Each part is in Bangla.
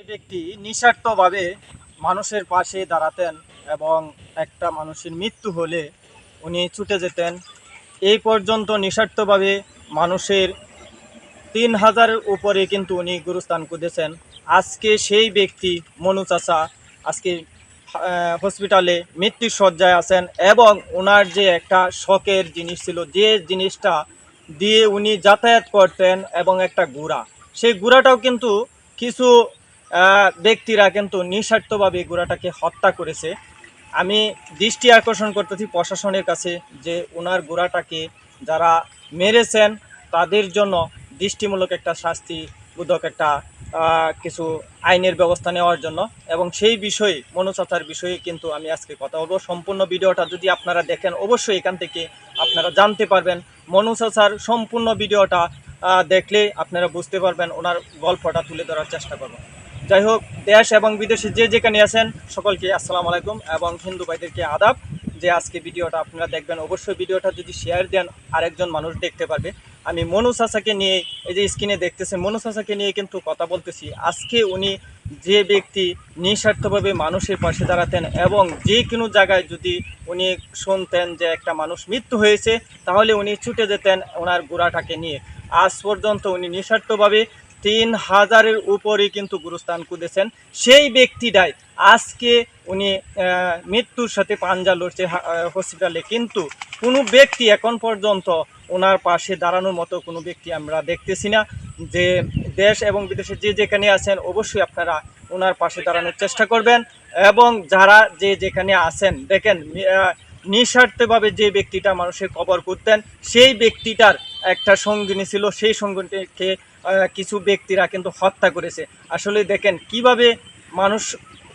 ব্যক্তি নিঃস্বার্থভাবে মানুষের পাশে দাঁড়াতেন এবং একটা মানুষের মৃত্যু হলে উনি ছুটে যেতেন। এই পর্যন্ত নিঃস্বার্থভাবে মানুষের তিন হাজারের উপরে কিন্তু উনি গুরুস্থান কুদেছেন আজকে সেই ব্যক্তি মনু চাচা আজকে হসপিটালে মৃত্যুর শয্যায় আছেন এবং ওনার যে একটা শখের জিনিস ছিল, যে জিনিসটা দিয়ে উনি যাতায়াত করতেন এবং একটা গুড়া সেই গুড়াটাও কিন্তু কিছু ব্যক্তিরা কিন্তু নিঃস্বার্থভাবে গুড়াটাকে হত্যা করেছে। আমি দৃষ্টি আকর্ষণ করতেছি প্রশাসনের কাছে যে ওনার গোড়াটাকে যারা মেরেছেন, তাদের জন্য দৃষ্টিমূলক একটা শাস্তি বোধক একটা কিছু আইনের ব্যবস্থা নেওয়ার জন্য। এবং সেই বিষয়ে মনোচাচার বিষয়ে কিন্তু আমি আজকে কথা বলব। সম্পূর্ণ ভিডিওটা যদি আপনারা দেখেন, অবশ্যই এখান থেকে আপনারা জানতে পারবেন। মনোচাচার সম্পূর্ণ ভিডিওটা দেখলে আপনারা বুঝতে পারবেন, ওনার গল্পটা তুলে ধরার চেষ্টা করব। যাই হোক দেশ এবং বিদেশে যে যেখানে আছেন, সকলকে আসসালামু আলাইকুম এবং হিন্দু ভাইদেরকে আদাব। যে আজকে ভিডিওটা আপনারা দেখবেন, অবশ্যই ভিডিওটা যদি শেয়ার দেন, আরেকজন মানুষ দেখতে পারবে। আমি মনু চাচাকে নিয়ে, এই যে স্ক্রিনে দেখতেছেন, মনু চাচাকে নিয়ে কিন্তু কথা বলতেছি। আজকে উনি যে ব্যক্তি নিঃস্বার্থভাবে মানুষের পাশে দাঁড়াতেন এবং যে কোনো জায়গায় যদি উনি শুনতেন যে একটা মানুষ মৃত্যু হয়েছে, তাহলে উনি ছুটে যেতেন ওনার গোড়াটাকে নিয়ে। আজ পর্যন্ত উনি নিঃস্বার্থভাবে তিন হাজারের উপরে কিন্তু গুরুস্থান কুদেছেন। সেই ব্যক্তিটাই আজকে উনি মৃত্যুর সাথে পাঞ্জা লড়ছে হসপিটালে কিন্তু কোনো ব্যক্তি এখন পর্যন্ত ওনার পাশে দাঁড়ানোর মতো কোনো ব্যক্তি আমরা দেখতেছি না। যে দেশ এবং বিদেশে যে যেখানে আছেন, অবশ্যই আপনারা ওনার পাশে দাঁড়ানোর চেষ্টা করবেন। এবং যারা যে যেখানে আছেন, দেখেন নিঃস্বার্থভাবে যে ব্যক্তিটা মানুষের কবর করতেন সেই ব্যক্তিটার একটা সঙ্গিনী ছিল। সেই সঙ্গিনীকে কিছু ব্যক্তিরা কিন্তু হত্যা করেছে। আসলে দেখেন, কীভাবে মানুষ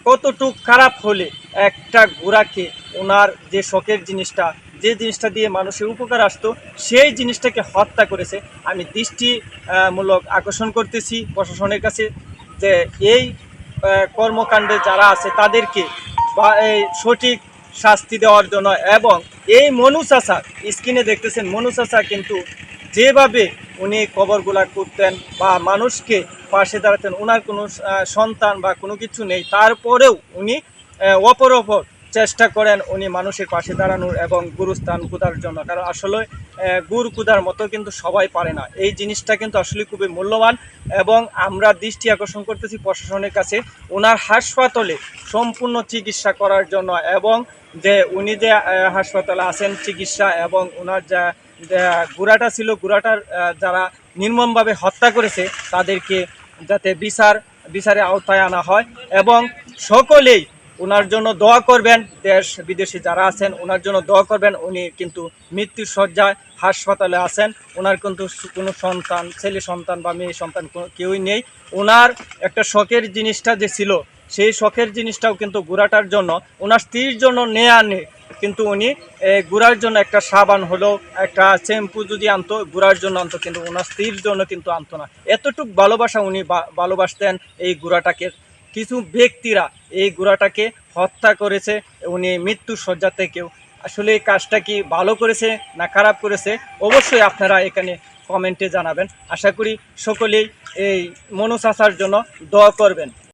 কতটুক খারাপ হলে একটা ঘোড়াকে ওনার যে শখের জিনিসটা, যে জিনিসটা দিয়ে মানুষের উপকার আসতো, সেই জিনিসটাকে হত্যা করেছে। আমি দৃষ্টিমূলক আকর্ষণ করতেছি প্রশাসনের কাছে যে এই কর্মকাণ্ডে যারা আছে তাদেরকে বা এই সঠিক শাস্তি দেওয়ার জন্য এবং এই মনু চাচা স্ক্রিনে দেখতেছেন, মনু কিন্তু যেভাবে উনি কবরগুলা করতেন বা মানুষকে পাশে দাঁড়াতেন ওনার কোনো সন্তান বা কোনো কিছু নেই। তারপরেও উনি অপর অপর চেষ্টা করেন উনি মানুষের পাশে দাঁড়ানোর এবং গুরুস্থান কুদার জন্য। কারণ আসলে গুরু কুদার মতো কিন্তু সবাই পারে না। এই জিনিসটা কিন্তু আসলে খুবই মূল্যবান এবং আমরা দৃষ্টি আকর্ষণ করতেছি প্রশাসনের কাছে ওনার হাসপাতালে সম্পূর্ণ চিকিৎসা করার জন্য এবং যে উনি যে হাসপাতালে আছেন চিকিৎসা এবং ওনার যা গুড়াটা ছিল, গুড়াটার যারা নির্মমভাবে হত্যা করেছে, তাদেরকে যাতে বিচার বিচারে আওতায় আনা হয় এবং সকলেই ওনার জন্য দোয়া করবেন, দেশ বিদেশে যারা আছেন ওনার জন্য দোয়া করবেন, উনি কিন্তু মৃত্যুর শয্যায় হাসপাতালে আছেন ওনার কিন্তু কোনো সন্তান, ছেলে সন্তান বা মেয়ে সন্তান কেউই নেই। ওনার একটা শখের জিনিসটা যে ছিল, সেই শখের জিনিসটাও কিন্তু গুড়াটার জন্য ওনার স্ত্রীর জন্য নেয়া নেই কিন্তু উনি গুড়ার জন্য একটা সাবান হলো, একটা শ্যাম্পু যদি আনতো, গুড়ার জন্য আনতো, কিন্তু ওনার স্ত্রীর জন্য কিন্তু আনতো না। এতটুক ভালোবাসা উনি ভালোবাসতেন এই গুড়াটাকে। কিছু ব্যক্তিরা এই গুড়াটাকে হত্যা করেছে, উনি মৃত্যু শয্যা থেকেও। আসলে এই কাজটা কি ভালো করেছে না খারাপ করেছে, অবশ্যই আপনারা এখানে কমেন্টে জানাবেন। আশা করি সকলেই এই মনু চাচার জন্য দোয়া করবেন।